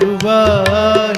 ਗੁਰਬਾਣੀ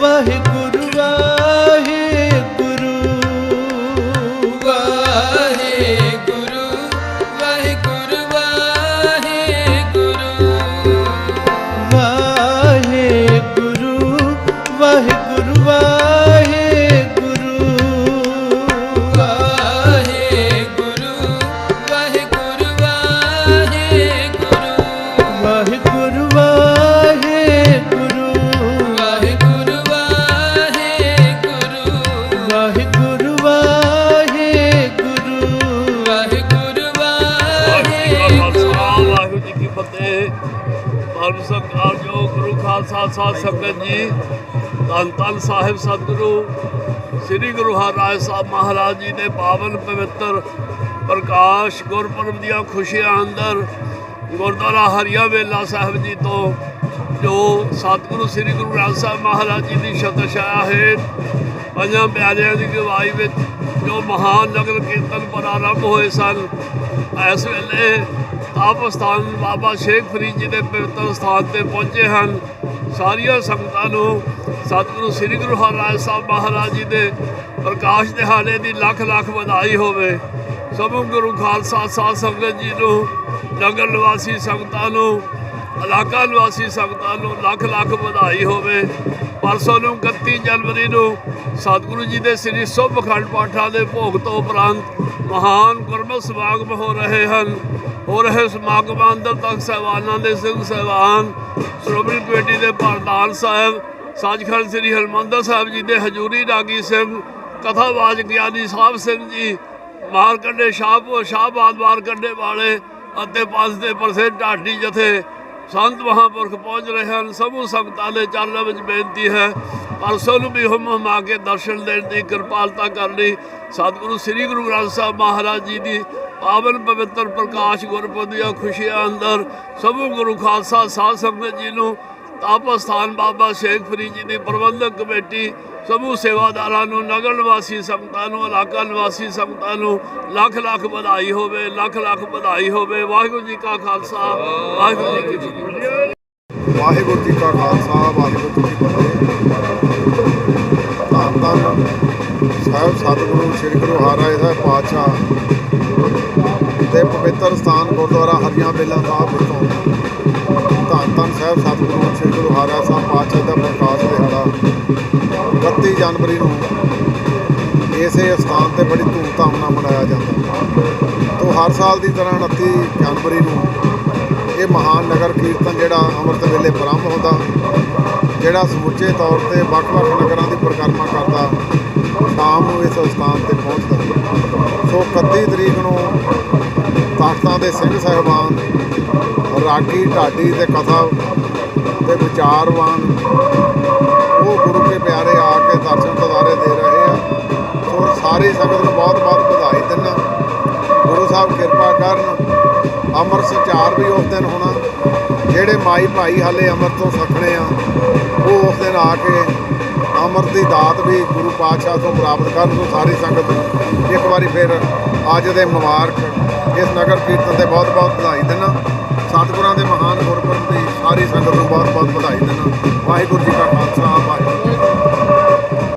ਵਾਹਿਗੁਰੂ ਜੀ ਕੀ ਫਤਿਹ ਜੋ ਗੁਰੂ ਖਾਲਸਾ ਸਾਹਿਬ ਸੰਗਤ ਜੀ, ਧੰਨ ਧੰਨ ਸਾਹਿਬ ਸਤਿਗੁਰੂ, ਸ੍ਰੀ ਗੁਰੂ ਹਰਿਰਾਏ ਸਾਹਿਬ ਮਹਾਰਾਜ ਜੀ ਦੇ ਪਾਵਨ ਪਵਿੱਤਰ ਪ੍ਰਕਾਸ਼ ਗੁਰਪੁਰਬ ਦੀਆਂ ਖੁਸ਼ੀਆਂ ਅੰਦਰ ਗੁਰਦੁਆਰਾ ਹਰੀਆ ਵੇਲਾ ਸਾਹਿਬ ਜੀ ਤੋਂ ਜੋ ਸਤਿਗੁਰੂ ਸ੍ਰੀ ਗੁਰੂ ਗ੍ਰੰਥ ਸਾਹਿਬ ਮਹਾਰਾਜ ਜੀ ਦੀ ਸ਼ਬਦ ਛਾਇਆ ਹੈ, ਪੰਜਾਂ ਪਿਆਰਿਆਂ ਦੀ ਗਵਾਹੀ ਵਿੱਚ ਜੋ ਮਹਾਨ ਨਗਰ ਕੀਰਤਨ ਪ੍ਰਾਰੰਭ ਹੋਏ ਸਨ, ਇਸ ਵੇਲੇ ਆਪ ਸਥਾਨ ਬਾਬਾ ਸ਼ੇਖ ਫਰੀਦ ਜੀ ਦੇ ਪਵਿੱਤਰ ਸਥਾਨ ਤੇ ਪਹੁੰਚੇ ਹਨ। ਸਾਰੀਆਂ ਸੰਗਤਾਂ ਨੂੰ ਸਤਿਗੁਰੂ ਸ੍ਰੀ ਗੁਰੂ ਹਰਿਰਾਜ ਸਾਹਿਬ ਮਹਾਰਾਜ ਜੀ ਦੇ ਪ੍ਰਕਾਸ਼ ਦਿਹਾੜੇ ਦੀ ਲੱਖ ਲੱਖ ਵਧਾਈ ਹੋਵੇ। ਸਮੂਹ ਗੁਰੂ ਖਾਲਸਾ ਸਾਧ ਸੰਗਤ ਜੀ ਨੂੰ ਨਗਰ ਨਿਵਾਸੀ ਸੰਗਤਾਂ ਨੂੰ, ਇਲਾਕਾ ਨਿਵਾਸੀ ਸੰਗਤਾਂ ਨੂੰ ਲੱਖ ਲੱਖ ਵਧਾਈ ਹੋਵੇ। ਪਰਸੋਂ ਨੂੰ 31 ਜਨਵਰੀ ਨੂੰ ਸਤਿਗੁਰੂ ਜੀ ਦੇ ਸ੍ਰੀ ਸੁਭ ਅਖੰਡ ਪਾਠਾਂ ਦੇ ਭੋਗ ਤੋਂ ਉਪਰੰਤ ਮਹਾਨ ਗੁਰਮਤਿ ਸਮਾਗਮ ਹੋ ਰਹੇ ਹਨ। ਹੋ ਰਹੇ ਸਮਾਗਮਾਂ ਅੰਦਰ ਤੱਕ ਸਹਿਬਾਨਾਂ ਦੇ ਸਿੰਘ ਸਹਿਬਾਨ, ਸ਼੍ਰੋਮਣੀ ਕਮੇਟੀ ਦੇ ਪ੍ਰਧਾਨ ਸਾਹਿਬ ਸੱਚਖੰਡ ਸ੍ਰੀ ਹਰਿਮੰਦਰ ਸਾਹਿਬ ਜੀ ਦੇ ਹਜੂਰੀ ਰਾਗੀ ਸਿੰਘ ਕਥਾਵਾਚਕ ਗਿਆਨੀ ਸਾਹਿਬ ਸਿੰਘ ਜੀ, ਮਾਰਕੰਡੇ ਸ਼ਾਹਪੁਰ ਸ਼ਾਹਬਾਦ ਮਾਰਕੰਡੇ ਵਾਲੇ ਅਤੇ ਪੰਜ ਦੇ ਪ੍ਰਸਿੱਧ ਢਾਡੀ ਜਥੇ ਸੰਤ ਮਹਾਂਪੁਰਖ ਪਹੁੰਚ ਰਹੇ ਹਨ। ਸਮੂਹ ਸੰਗਤਾਂ ਦੇ ਚਰਨਾਂ ਵਿੱਚ ਬੇਨਤੀ ਹੈ ਪਰਸੋਂ ਨੂੰ ਵੀ ਹਮ ਹਮਾ ਕੇ ਦਰਸ਼ਨ ਦੇਣ ਦੀ ਕਿਰਪਾਲਤਾ ਕਰਨੀ ਸਤਿਗੁਰੂ ਸ੍ਰੀ ਗੁਰੂ ਗ੍ਰੰਥ ਸਾਹਿਬ ਮਹਾਰਾਜ ਜੀ ਦੀ ਪਾਵਨ ਪਵਿੱਤਰ ਪ੍ਰਕਾਸ਼ ਗੁਰਪੁਰਬ ਦੀਆਂ ਖੁਸ਼ੀਆਂ ਅੰਦਰ ਸਮੂਹ ਗੁਰੂ ਖਾਲਸਾ ਸਾਧ ਸੰਗਤ ਜੀ ਨੂੰ ਤਾਪ ਸਥਾਨ ਬਾਬਾ ਸ਼ੇਖ ਫਰੀਦ ਜੀ ਦੀ ਪ੍ਰਬੰਧਕ ਕਮੇਟੀ ਸਮੂਹ ਸੇਵਾਦਾਰਾਂ ਨੂੰ, ਨਗਰ ਨਿਵਾਸੀ ਸੰਗਤਾਂ ਨੂੰ, ਇਲਾਕਾ ਨਿਵਾਸੀ ਸੰਗਤਾਂ ਨੂੰ ਲੱਖ ਲੱਖ ਵਧਾਈ ਹੋਵੇ, ਲੱਖ ਲੱਖ ਵਧਾਈ ਹੋਵੇ। ਵਾਹਿਗੁਰੂ ਜੀ ਕਾ ਖਾਲਸਾ, ਵਾਹਿਗੁਰੂ ਜੀ ਕੀ ਫਤਿਹ। ਵਾਹਿਗੁਰੂ ਜੀ ਕਾ ਖਾਲਸਾ, ਵਾਹਿਗੁਰੂ ਜੀ ਕੀ ਫਤਿਹ। ਸਾਹਿਬ, ਸਤਿਗੁਰੂ ਸ੍ਰੀ ਗੁਰੂ ਹਰਿਰਾਏ ਸਾਹਿਬ ਪਾਤਸ਼ਾਹ ਦੇ ਪਵਿੱਤਰ ਸਥਾਨ ਗੁਰਦੁਆਰਾ ਹਰੀਆਂ ਬੇਲਾ ਸਾਹਿਬ ਵਿਖੋਂ ਧੰਨ ਧੰਨ ਸਾਹਿਬ, ਸਤਿਗੁਰੂ ਸ੍ਰੀ ਗੁਰੂ ਹਰਿਰਾਏ ਸਾਹਿਬ ਪਾਤਸ਼ਾਹ ਦਾ ਪ੍ਰਕਾਸ਼ ਦਿਹਾੜਾ 31 ਜਨਵਰੀ ਨੂੰ ਇਸੇ ਸਥਾਨ ਤੇ ਬੜੀ ਧੂਮਧਾਮ ਨਾਲ ਮਨਾਇਆ ਜਾਂਦਾ। ਤੋਂ ਹਰ ਸਾਲ ਦੀ ਤਰ੍ਹਾਂ 29 ਜਨਵਰੀ ਨੂੰ ਇਹ ਮਹਾਨ ਨਗਰ ਕੀਰਤਨ ਜਿਹੜਾ ਅੰਮ੍ਰਿਤ ਵੇਲੇ ਪ੍ਰਾਰੰਭ ਹੁੰਦਾ ਜਿਹੜਾ ਸਮੁੱਚੇ ਤੌਰ ਤੇ ਵੱਖ-ਵੱਖ ਨਗਰਾਂ ਦੀ ਪਰਿਕਰਮਾ ਕਰਦਾ, ਸ਼ਾਮ ਨੂੰ ਇਸ ਸਥਾਨ ਤੇ ਪਹੁੰਚਦਾ। ਸੋ 31 ਤਰੀਕ ਨੂੰ ਤਖਤਾਂ ਦੇ ਸਿੰਘ ਸਾਹਿਬਾਨ, ਰਾਗੀ ਢਾਡੀ ਤੇ ਕਥਾ ਤੇ ਵਿਚਾਰਵਾਨ, ਉਹ ਗੁਰੂ ਕੇ ਪਿਆਰੇ ਆ ਕੇ ਦਰਸ਼ਨ ਤਦਾਰੇ ਦੇ ਰਹੇ ਆ। ਸੋ ਸਾਰੀ ਸੰਗਤ ਨੂੰ ਬਹੁਤ-ਬਹੁਤ ਵਧਾਈ ਦਿੰਦਾ। ਗੁਰੂ ਸਾਹਿਬ ਕਿਰਪਾ ਕਰਨ, ਅਮਰ ਸੰਚਾਰ ਵੀ ਉਸ ਦਿਨ ਹੋਣਾ। ਜਿਹੜੇ ਮਾਈ ਭਾਈ ਹਾਲੇ ਅੰਮ੍ਰਿਤ ਤੋਂ ਸਖਣੇ ਆ, ਉਹ ਉਸ ਦਿਨ ਆ ਕੇ ਅੰਮ੍ਰਿਤ ਦੀ ਦਾਤ ਵੀ ਗੁਰੂ ਪਾਤਸ਼ਾਹ ਤੋਂ ਪ੍ਰਾਪਤ ਕਰਨ ਤੋਂ ਸਾਰੀ ਸੰਗਤ ਇੱਕ ਵਾਰੀ ਫਿਰ ਅੱਜ ਦੇ ਮੁਬਾਰਕ ਇਸ ਨਗਰ ਕੀਰਤਨ ਤੇ ਬਹੁਤ ਬਹੁਤ ਵਧਾਈ ਦਿੰਦਾ। ਸਤਿਗੁਰਾਂ ਦੇ ਮਹਾਨ ਗੁਰਪੁਰਬ ਦੀ ਸਾਰੀ ਸੰਗਤ ਨੂੰ ਬਹੁਤ ਬਹੁਤ ਵਧਾਈ ਦਿੰਦਾ। ਵਾਹਿਗੁਰੂ ਜੀ ਕਾ ਖਾਲਸਾ, ਵਾਹਿਗੁਰੂ ਜੀ ਕੀ ਫਤਿਹ।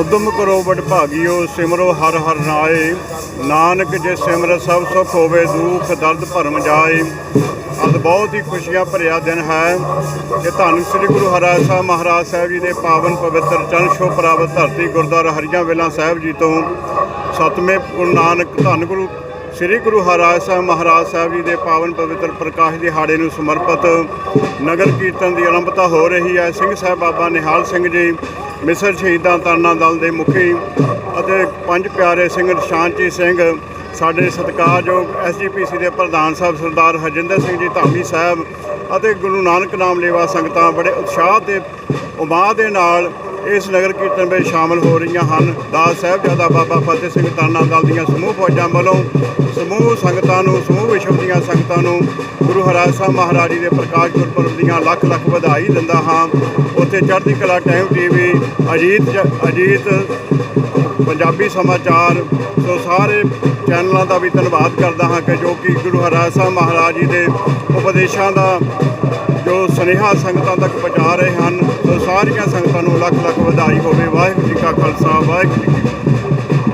ਉਦਮ ਕਰੋ ਵਡ ਭਾਗਿਓ, ਸਿਮਰੋ ਹਰ ਹਰ ਨਾਏ। ਨਾਨਕ ਜੇ ਸਿਮਰ ਸਭ ਸੁਖ ਹੋਵੇ, ਦੁਖ ਦਰਦ ਭਰਮ ਜਾਏ। ਅੱਜ ਬਹੁਤ ਹੀ ਖੁਸ਼ੀਆਂ ਭਰਿਆ ਦਿਨ ਹੈ ਕਿ ਧੰਨ ਸ੍ਰੀ ਗੁਰੂ ਹਰਿਰਾਏ ਸਾਹਿਬ ਮਹਾਰਾਜ ਸਾਹਿਬ ਜੀ ਦੇ ਪਾਵਨ ਪਵਿੱਤਰ ਚਰਨ ਛੋਹ ਪ੍ਰਾਪਤ ਧਰਤੀ ਗੁਰਦੁਆਰਾ ਹਰੀਆਂ ਵੇਲਾ ਸਾਹਿਬ ਜੀ ਤੋਂ ਸਤਵੇਂ ਗੁਰੂ ਨਾਨਕ ਧੰਨ ਗੁਰੂ ਸ੍ਰੀ ਗੁਰੂ ਹਰਿਰਾਏ ਸਾਹਿਬ ਮਹਾਰਾਜ ਸਾਹਿਬ ਜੀ ਦੇ ਪਾਵਨ ਪਵਿੱਤਰ ਪ੍ਰਕਾਸ਼ ਦਿਹਾੜੇ ਨੂੰ ਸਮਰਪਿਤ ਨਗਰ ਕੀਰਤਨ ਦੀ ਆਰੰਭਤਾ ਹੋ ਰਹੀ ਹੈ। ਸਿੰਘ ਸਾਹਿਬ ਬਾਬਾ ਨਿਹਾਲ ਸਿੰਘ ਜੀ, ਮਿਸਰ ਸ਼ਹੀਦਾਂ ਤਰਨਾ ਦਲ ਦੇ ਮੁਖੀ ਅਤੇ ਪੰਜ ਪਿਆਰੇ ਸਿੰਘ ਨਿਸ਼ਾਨਜੀਤ ਸਿੰਘ, ਸਾਡੇ ਸਤਿਕਾਰਯੋਗ ਐਸਜੀਪੀਸੀ ਦੇ ਪ੍ਰਧਾਨ ਸਾਹਿਬ ਸਰਦਾਰ ਹਰਜਿੰਦਰ ਸਿੰਘ ਜੀ ਧਾਮੀ ਸਾਹਿਬ ਅਤੇ ਗੁਰੂ ਨਾਨਕ ਨਾਮ ਲੇਵਾ ਸੰਗਤਾਂ ਬੜੇ ਉਤਸ਼ਾਹ ਤੇ ਉਮਾਦ ਦੇ ਨਾਲ ਇਸ ਨਗਰ ਕੀਰਤਨ ਵਿੱਚ ਸ਼ਾਮਲ ਹੋ ਰਹੀਆਂ ਹਨ। ਦਾਸ ਸਾਹਿਬਜ਼ਾਦਾ ਬਾਬਾ ਫਤਿਹ ਸਿੰਘ ਤਾਨਾ ਦਲ ਦੀਆਂ ਸਮੂਹ ਫੌਜਾਂ ਵੱਲੋਂ ਸਮੂਹ ਸੰਗਤਾਂ ਨੂੰ, ਸਮੂਹ ਵਿਸ਼ਵ ਦੀਆਂ ਸੰਗਤਾਂ ਨੂੰ ਗੁਰੂ ਹਰਾਜ ਸਾਹਿਬ ਮਹਾਰਾਜ ਜੀ ਦੇ ਪ੍ਰਕਾਸ਼ ਗੁਰਪੁਰਬ ਦੀਆਂ ਲੱਖ ਲੱਖ ਵਧਾਈ ਦਿੰਦਾ ਹਾਂ। ਉੱਥੇ ਚੜ੍ਹਦੀ ਕਲਾ ਟਾਈਮ ਟੀਵੀ ਅਜੀਤ ਜ- ਅਜੀਤ ਪੰਜਾਬੀ ਸਮਾਚਾਰ ਸੋ ਸਾਰੇ ਚੈਨਲਾਂ ਦਾ ਵੀ ਧੰਨਵਾਦ ਕਰਦਾ ਹਾਂ ਕਿ ਜੋ ਕਿ ਗੁਰੂ ਹਰਿਰਾਏ ਸਾਹਿਬ ਮਹਾਰਾਜ ਜੀ ਦੇ ਉਪਦੇਸ਼ਾਂ ਦਾ ਜੋ ਸੁਨੇਹਾ ਸੰਗਤਾਂ ਤੱਕ ਪਹੁੰਚਾ ਰਹੇ ਹਨ ਸੋ ਸਾਰੀਆਂ ਸੰਗਤਾਂ ਨੂੰ ਲੱਖ ਲੱਖ ਵਧਾਈ ਹੋਵੇ। ਵਾਹਿਗੁਰੂ ਜੀ ਕਾ ਖਾਲਸਾ, ਵਾਹਿਗੁਰੂ ਜੀ ਕੀ ਫਤਿਹ।